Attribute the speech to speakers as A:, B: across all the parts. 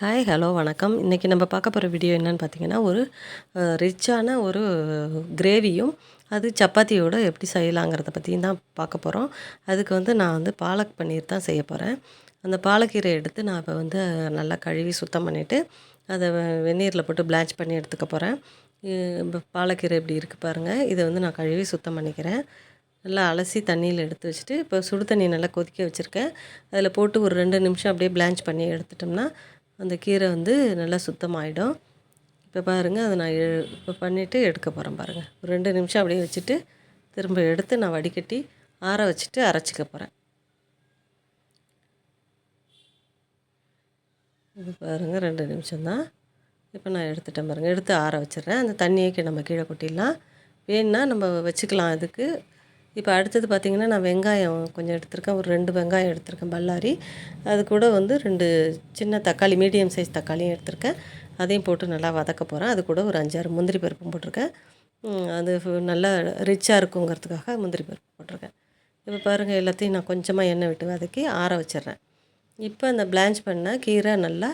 A: Hi hello வணக்கம். இன்றைக்கி நம்ம பார்க்க போகிற வீடியோ என்னன்னு பார்த்தீங்கன்னா ஒரு ரிச்சான ஒரு கிரேவியும் அது சப்பாத்தியோட எப்படி செய்யலாங்கிறத பற்றியும் தான் பார்க்க போகிறோம் அதுக்கு வந்து நான் வந்து பாலக் பன்னீர் தான் செய்ய போகிறேன் அந்த பாலக்கீரை எடுத்து நான் இப்போ வந்து நல்லா கழுவி சுத்தம் பண்ணிவிட்டு அதை வெந்நீரில் போட்டு பிளான்ச் பண்ணி எடுத்துக்க போகிறேன் இப்போ பாலக்கீரை இப்படி இருக்குது பாருங்கள் இதை வந்து நான் கழுவி சுத்தம் பண்ணிக்கிறேன். நல்லா அலசி தண்ணியில் எடுத்து வச்சுட்டு இப்போ சுடு தண்ணி நல்லா கொதிக்க வச்சுருக்கேன். அதில் போட்டு ஒரு ரெண்டு நிமிஷம் அப்படியே பிளான்ச் பண்ணி எடுத்துட்டோம்னா அந்த கீரை வந்து நல்லா சுத்தமாகிடும் இப்போ பாருங்கள் அதை நான் இப்போ பண்ணிவிட்டு எடுக்க போகிறேன் பாருங்கள் ஒரு ரெண்டு நிமிஷம் அப்படியே வச்சுட்டு திரும்ப எடுத்து நான் வடிகட்டி ஆற வச்சுட்டு அரைச்சிக்க போகிறேன் இது பாருங்கள் ரெண்டு நிமிஷம்தான். இப்போ நான் எடுத்துட்டேன் பாருங்கள் எடுத்து ஆற வச்சிடுறேன். அந்த தண்ணியை நம்ம கீழே கொட்டிடலாம். வேணுன்னா நம்ம வச்சுக்கலாம் அதுக்கு இப்போ அடுத்தது பார்த்திங்கன்னா நான் வெங்காயம் கொஞ்சம் எடுத்திருக்கேன். ஒரு ரெண்டு வெங்காயம் எடுத்திருக்கேன் பல்லாரி. அது கூட வந்து ரெண்டு சின்ன தக்காளி மீடியம் சைஸ் தக்காளியும் எடுத்திருக்கேன். அதையும் போட்டு நல்லா வதக்க போகிறேன் அது கூட ஒரு அஞ்சாறு முந்திரி பருப்பும் போட்டிருக்கேன். அது ஃபு- நல்லா ரிச்சாக இருக்குங்கிறதுக்காக முந்திரி பருப்பு போட்டிருக்கேன். இப்போ பாருங்கள் எல்லாத்தையும் நான் கொஞ்சமாக எண்ணெய் விட்டு வதக்கி ஆற வச்சிடுறேன். இப்போ அந்த பிளான்ச் பண்ண கீரை நல்லா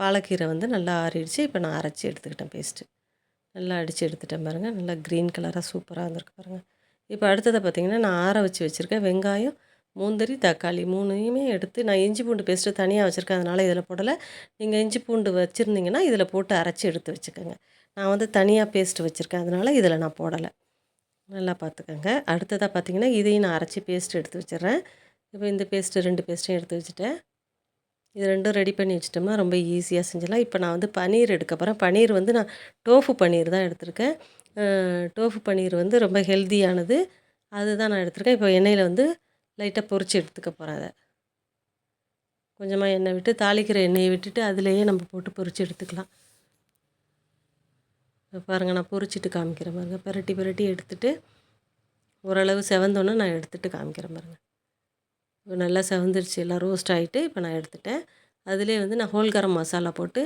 A: பாலக்கீரை வந்து நல்லா ஆறிடுச்சு. இப்போ நான் அரைச்சி எடுத்துக்கிட்டேன் பேஸ்ட்டு நல்லா அடித்து எடுத்துட்டேன் பாருங்கள் நல்லா க்ரீன் கலராக சூப்பராக வந்திருக்கு பாருங்கள் இப்போ அடுத்ததை பார்த்திங்கன்னா நான் ஆற வச்சு வச்சுருக்கேன். வெங்காயம் மூந்தரி தக்காளி மூணையுமே எடுத்து நான் இஞ்சி பூண்டு பேஸ்ட்டு தனியாக வச்சுருக்கேன். அதனால் இதில் போடலை. நீங்கள் இஞ்சி பூண்டு வச்சுருந்தீங்கன்னா இதில் போட்டு அரைச்சி எடுத்து வச்சுக்கோங்க. நான் வந்து தனியாக பேஸ்ட் வச்சுருக்கேன். அதனால் இதில் நான் போடலை. நல்லா பார்த்துக்கோங்க. அடுத்ததாக பார்த்தீங்கன்னா இதையும் நான் அரைச்சி பேஸ்ட் எடுத்து வச்சிட்றேன். இப்போ இந்த பேஸ்ட்டு ரெண்டு பேஸ்ட்டையும் எடுத்து வச்சுட்டேன். இது ரெண்டும் ரெடி பண்ணி வச்சிட்டோம்னா ரொம்ப ஈஸியாக செஞ்சிடலாம். இப்போ நான் வந்து பன்னீர் எடுக்க போகிறேன் பன்னீர் வந்து நான் டோஃபு பன்னீர் தான் எடுத்திருக்கேன். டோஃபு பன்னீர் வந்து ரொம்ப ஹெல்தியானது. அதுதான் நான் எடுத்திருக்கேன். இப்போ எண்ணெயில் வந்து லைட்டாக பொறிச்சு எடுத்துக்க போகிறேன் அதை. கொஞ்சமாக எண்ணெய் விட்டு தாளிக்கிற எண்ணெயை விட்டுட்டு அதுலேயே நம்ம போட்டு பொறிச்சு எடுத்துக்கலாம். இப்போ பாருங்கள் நான் பொரிச்சிட்டு காமிக்கிறேன் பாருங்கள் பிரட்டி பிரட்டி எடுத்துட்டு ஓரளவு செவந்தோன்னே நான் எடுத்துட்டு காமிக்கிறேன் பாருங்கள் இப்போ நல்லா செவந்துருச்சு. எல்லாம் ரோஸ்ட் ஆகிட்டு இப்போ நான் எடுத்துட்டேன். அதிலே வந்து நான் ஹோல் கரம் மசாலா போட்டு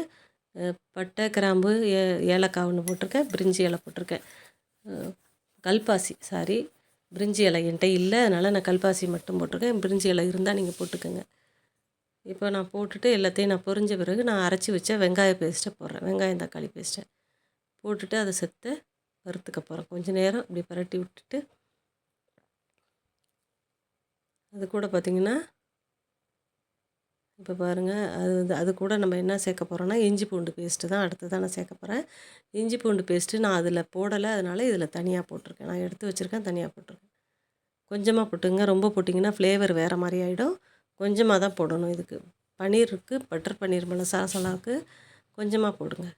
A: பட்டை கிராம்பு ஏ ஏலக்காய் ஒன்று போட்டிருக்கேன். பிரிஞ்சி இலை போட்டிருக்கேன். கல்பாசி சாரி பிரிஞ்சி இலை என்கிட்ட இல்லை. அதனால் நான் கல்பாசி மட்டும் போட்டிருக்கேன். பிரிஞ்சி இலை இருந்தால் நீங்கள் போட்டுக்கோங்க. இப்போ நான் போட்டுட்டு எல்லாத்தையும் நான் பொரிஞ்ச பிறகு நான் அரைச்சி வச்ச வெங்காய பேஸ்ட்டை போடுறேன். வெங்காயம் தக்காளி பேஸ்ட்டை போட்டுட்டு அதை செத்து வறுத்துக்க போகிறேன் கொஞ்ச நேரம் இப்படி பரட்டி விட்டுட்டு அது கூட பார்த்திங்கன்னா இப்போ பாருங்கள் அது வந்து அது கூட நம்ம என்ன சேர்க்க போகிறோன்னா இஞ்சி பூண்டு பேஸ்ட்டு தான் அடுத்து தான் நான் சேர்க்க போகிறேன் இஞ்சி பூண்டு பேஸ்ட்டு நான் அதில் போடலை அதனால் இதில் தனியாக போட்டிருக்கேன். நான் எடுத்து வச்சுருக்கேன் தனியாக போட்டிருக்கேன். கொஞ்சமாக போட்டுங்க ரொம்ப போட்டிங்கன்னா ஃப்ளேவர் வேறு மாதிரி ஆகிடும் கொஞ்சமாக தான் போடணும் இதுக்கு. பன்னீர் இருக்குது பட்டர் பன்னீர் மசாலாவுக்கு கொஞ்சமாக போடுங்க.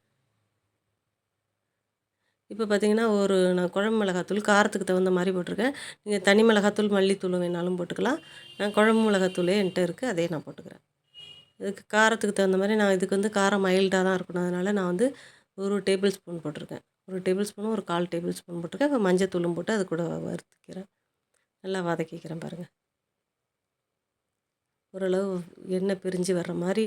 A: இப்போ பார்த்தீங்கன்னா ஒரு நான் குழம்பு மிளகாத்தூள் காரத்துக்கு தகுந்த மாதிரி போட்டிருக்கேன். நீங்கள் தனி மிளகாத்தூள் மல்லித்தூள் வேணாலும் போட்டுக்கலாம். நான் குழம்பு மிளகாத்தூளே என்கிட்ட இருக்குது அதே நான் போட்டுக்கிறேன். இதுக்கு காரத்துக்கு தகுந்த மாதிரி நான் இதுக்கு வந்து காரம் மைல்டாக தான் இருக்கணும். அதனால் நான் வந்து ஒரு டேபிள் ஸ்பூன் போட்டிருக்கேன். ஒரு டேபிள் ஸ்பூனும் ஒரு கால் டேபிள் ஸ்பூன் போட்டிருக்கேன். இப்போ மஞ்சத்தூளும் போட்டு அது கூட வறுத்துக்கிறேன். நல்லா வதக்கிக்கிறேன் பாருங்கள் ஓரளவு எண்ணெய் பிரிஞ்சு வர்ற மாதிரி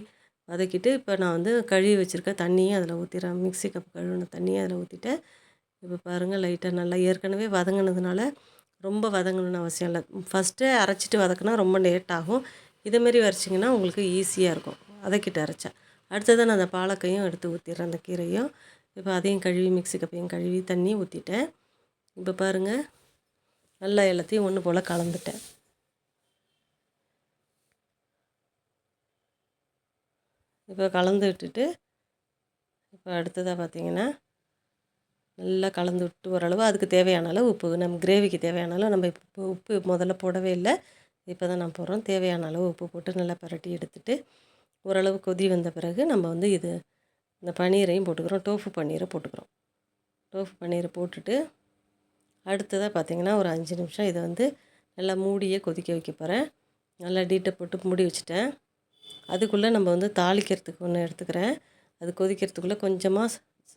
A: வதக்கிட்டு இப்போ நான் வந்து கழுவி வச்சுருக்க தண்ணியும் அதில் ஊற்றிடுறேன் மிக்ஸி கப் கழுவின தண்ணியை அதில் ஊற்றிட்டேன் இப்போ பாருங்கள் லைட்டாக நல்லா ஏற்கனவே வதங்கினதுனால ரொம்ப வதங்கணும்னு அவசியம் இல்லை. ஃபஸ்ட்டு அரைச்சிட்டு வதக்குனா ரொம்ப லேட் ஆகும். இதேமாரி வரைச்சிங்கன்னா உங்களுக்கு ஈஸியாக இருக்கும். வதக்கிட்டு அரைச்சா அடுத்ததான் நான் அந்த பாலக்கையும் எடுத்து ஊற்றிடுறேன் அந்த கீரையும் இப்போ அதையும் கழுவி மிக்ஸி கப்பையும் கழுவி தண்ணி ஊற்றிட்டேன் இப்போ பாருங்கள் நல்லா எல்லாத்தையும் ஒன்று போல் கலந்துட்டேன். இப்போ கலந்து விட்டுட்டு இப்போ அடுத்ததாக பார்த்திங்கன்னா நல்லா கலந்து விட்டு ஓரளவு அதுக்கு தேவையான அளவு உப்பு. நம்ம கிரேவிக்கு தேவையான அளவு நம்ம இப்போ உப்பு முதல்ல போடவே இல்லை. இப்போ தான் நான் போடுறோம். தேவையான அளவு உப்பு போட்டு நல்லா பரட்டி எடுத்துட்டு ஓரளவு கொதி வந்த பிறகு நம்ம வந்து இது இந்த பன்னீரையும் போட்டுக்கிறோம். டோஃபு பன்னீரை போட்டுக்கிறோம். டோஃபு பன்னீரை போட்டுட்டு அடுத்ததாக பார்த்திங்கன்னா ஒரு அஞ்சு நிமிஷம் இதை வந்து நல்லா மூடியே கொதிக்க வைக்க போகிறேன் நல்லா டீட்டை போட்டு மூடி வச்சுட்டேன். அதுக்குள்ளே நம்ம வந்து தாளிக்கிறதுக்கு ஒன்று எடுத்துக்கிறேன். அது கொதிக்கிறதுக்குள்ளே கொஞ்சமாக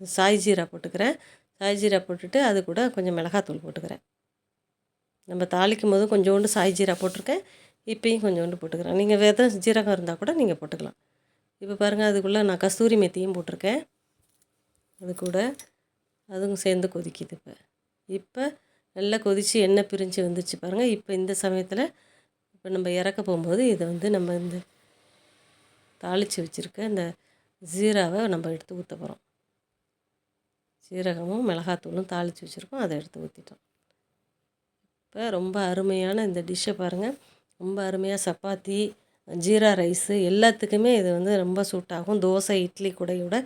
A: சாய் ஜீரா போட்டுக்கிறேன். சாய் ஜீரா போட்டுட்டு அது கூட கொஞ்சம் மிளகாத்தூள் போட்டுக்கிறேன். நம்ம தாளிக்கும் போது கொஞ்சோண்டு சாய் ஜீரா போட்டிருக்கேன். இப்பயும் கொஞ்சோண்டு போட்டுக்கிறேன். நீங்கள் வெதை ஜீரகம் இருந்தால் கூட நீங்கள் போட்டுக்கலாம். இப்போ பாருங்கள் அதுக்குள்ளே நான் கஸ்தூரி மெத்தியும் போட்டிருக்கேன். அது கூட அதுவும் சேர்ந்து கொதிக்குது இப்போ. இப்போ நல்லா கொதித்து எண்ணெய் பிரிஞ்சு வந்துச்சு பாருங்கள் இப்போ இந்த சமயத்தில் இப்போ நம்ம இறக்க போகும்போது இதை வந்து நம்ம இந்த தாளித்து வச்சுருக்க இந்த ஜீராவை நம்ம எடுத்து ஊற்ற போகிறோம் சீரகமும் மிளகாத்தூளும் தாளித்து வச்சுருக்கோம். அதை எடுத்து ஊற்றிட்டோம் இப்போ ரொம்ப அருமையான இந்த டிஷ்ஷை பாருங்கள் ரொம்ப அருமையாக சப்பாத்தி ஜீரா ரைஸு எல்லாத்துக்குமே இது வந்து ரொம்ப சூட் ஆகும். தோசை இட்லி கூடையோட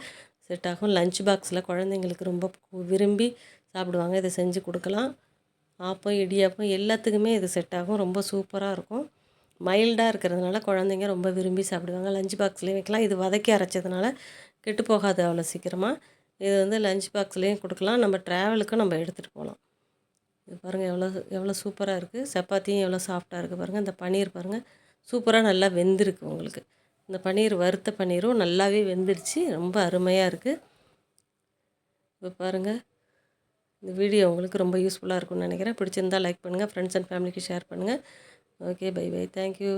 A: செட் ஆகும். லஞ்ச் பாக்ஸில் குழந்தைங்களுக்கு ரொம்ப விரும்பி சாப்பிடுவாங்க. இதை செஞ்சு கொடுக்கலாம். ஆப்பம் இடியாப்பம் எல்லாத்துக்குமே இது செட் ஆகும். ரொம்ப சூப்பராக இருக்கும். மைல்டாக இருக்கிறதுனால குழந்தைங்க ரொம்ப விரும்பி சாப்பிடுவாங்க. லஞ்ச் பாக்ஸ்லேயும் வைக்கலாம். இது வதக்கி அரைச்சதுனால கெட்டு போகாது அவ்வளோ சீக்கிரமாக இது வந்து லஞ்ச் பாக்ஸ்லேயும் கொடுக்கலாம். நம்ம ட்ராவலுக்கும் நம்ம எடுத்துகிட்டு போகலாம். இது பாருங்கள் எவ்வளோ எவ்வளோ சூப்பராக இருக்குது சப்பாத்தியும் எவ்வளோ சாஃப்டாக இருக்குது பாருங்கள் இந்த பன்னீர் பாருங்கள் சூப்பராக நல்லா வெந்திருக்கு உங்களுக்கு. இந்த பன்னீர் வறுத்த பன்னீரும் நல்லாவே வெந்துருச்சு. ரொம்ப அருமையாக இருக்குது இப்போ பாருங்கள் இந்த வீடியோ உங்களுக்கு ரொம்ப யூஸ்ஃபுல்லாக இருக்கும்னு நினைக்கிறேன். பிடிச்சிருந்தால் லைக் பண்ணுங்கள் ஃப்ரெண்ட்ஸ் அண்ட் ஃபேமிலிக்கு ஷேர் பண்ணுங்கள் okay bye bye thank you